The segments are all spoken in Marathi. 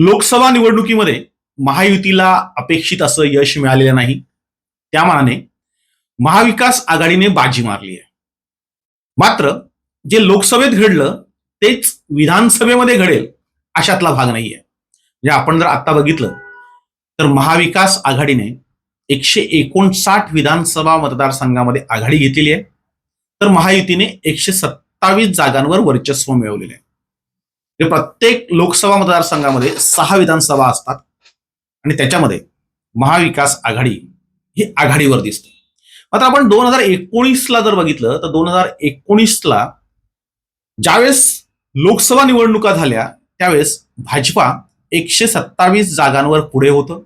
लोकसभा निवडणुकीमध्ये महायुतीला अपेक्षित असं यश मिळालेलं नाही. त्या मानाने महाविकास आघाडीने बाजी मारली आहे. मात्र जे लोकसभेत घडलं तेच विधानसभेमध्ये घडेल अशातला भाग नाहीये. म्हणजे आपण जर आता बघितलं तर महाविकास आघाडीने एकशे एकोणसाठ विधानसभा मतदारसंघामध्ये आघाडी घेतलेली आहे. तर महायुतीने एकशे सत्तावीस जागांवर वर्चस्व मिळवलेले आहे. प्रत्येक लोकसभा मतदारसंघामध्ये सहा विधानसभा असतात. आणि त्याच्यामध्ये महाविकास आघाडी ही आघाडीवर दिसते. मात्र आपण दोन हजार एकोणीसला जर बघितलं तर दोन हजार एकोणीसला ज्यावेळेस लोकसभा निवडणुका झाल्या त्यावेळेस भाजपा एकशे सत्तावीस जागांवर पुढे होतं.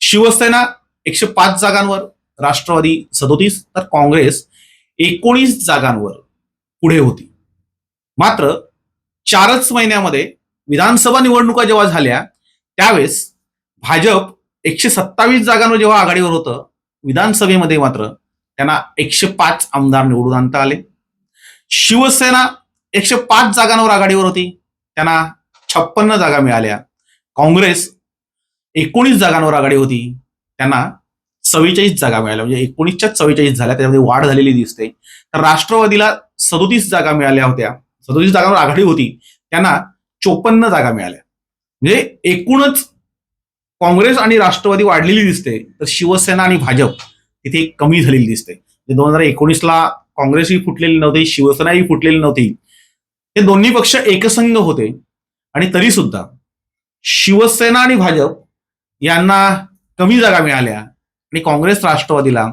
शिवसेना एकशे पाच जागांवर राष्ट्रवादी सदोतीस तर काँग्रेस एकोणीस जागांवर पुढे होती. मात्र चारच महिन्यामध्ये विधानसभा निवडणुका जेव्हा झाल्या त्यावेळेस भाजप एकशे सत्तावीस जागांवर जेव्हा आघाडीवर होतं विधानसभेमध्ये मात्र त्यांना एकशे पाच आमदार निवडून आणता आले. शिवसेना एकशे पाच जागांवर आघाडीवर होती त्यांना छप्पन्न जागा मिळाल्या. काँग्रेस एकोणीस जागांवर आघाडी होती त्यांना चव्वेचाळीस जागा मिळाल्या. म्हणजे एकोणीसच्या चव्वेचाळीस झाल्या त्यामध्ये वाढ झालेली दिसते. तर राष्ट्रवादीला सदोतीस जागा मिळाल्या होत्या. सदोतीस जागांवर आघाडी होती त्यांना चोपन्न जागा मिळाल्या. म्हणजे एकूणच काँग्रेस आणि राष्ट्रवादी वाढलेली दिसते तर शिवसेना आणि भाजप तिथे कमी झालेली दिसते. म्हणजे दोन हजार एकोणीसला काँग्रेसही फुटलेली नव्हती शिवसेनाही फुटलेली नव्हती. हे दोन्ही पक्ष एकसंघ होते आणि तरी सुद्धा शिवसेना आणि भाजप यांना कमी जागा मिळाल्या आणि काँग्रेस राष्ट्रवादीला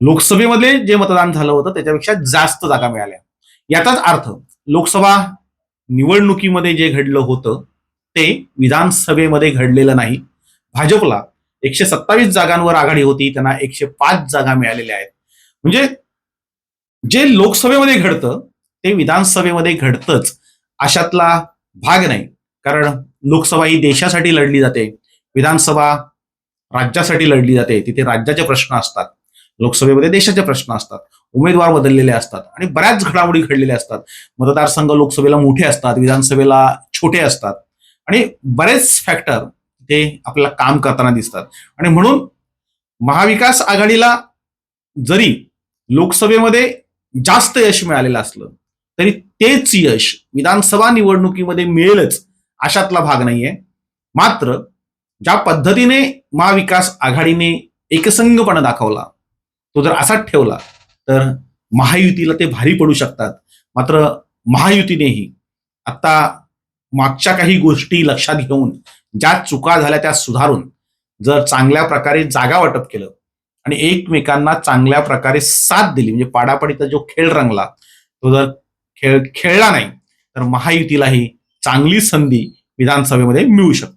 लोकसभेमध्ये जे मतदान झालं होतं त्याच्यापेक्षा जास्त जागा मिळाल्या. याचाच अर्थ लोकसभा निवडणुकीमध्ये जे घडलं होतं ते विधानसभेमध्ये घडलेलं नाही. भाजपला एकशे सत्तावीस जागांवर आघाडी होती त्यांना एकशे पाच जागा मिळालेल्या आहेत. म्हणजे जे लोकसभेमध्ये घडतं ते विधानसभेमध्ये घडतंच. अशातला भाग नाही. कारण लोकसभा ही देशासाठी लढली जाते विधानसभा राज्यासाठी लढली जाते. तिथे राज्याचे प्रश्न असतात लोकसभेमध्ये देशाचे प्रश्न असतात. उमेदवार बदललेले असतात आणि बऱ्याच घडामोडी घडलेल्या असतात. मतदारसंघ लोकसभेला मोठे असतात विधानसभेला छोटे असतात आणि बरेच फॅक्टर ते आपल्याला काम करताना दिसतात. आणि म्हणून महाविकास आघाडीला जरी लोकसभेमध्ये जास्त यश मिळालेलं असलं तरी तेच यश विधानसभा निवडणुकीमध्ये मिळेलच अशातला भाग नाहीये. मात्र ज्या पद्धतीने महाविकास आघाडीने एकसंघपणा दाखवला तो जर असाच ठेवला तर महायुतीला ते भारी पडू शकतात. मात्र महायुतीनेही आता मागच्या काही गोष्टी लक्षात घेऊन ज्या चुका झाल्या त्या सुधारून जर चांगल्या प्रकारे जागा वाटप केलं आणि एकमेकांना चांगल्या प्रकारे साथ दिली म्हणजे पाडापाडीचा जो खेळ रंगला तो जर खेळ खेळला नाही तर महायुतीलाही चांगली संधी विधानसभेमध्ये मिळू शकते.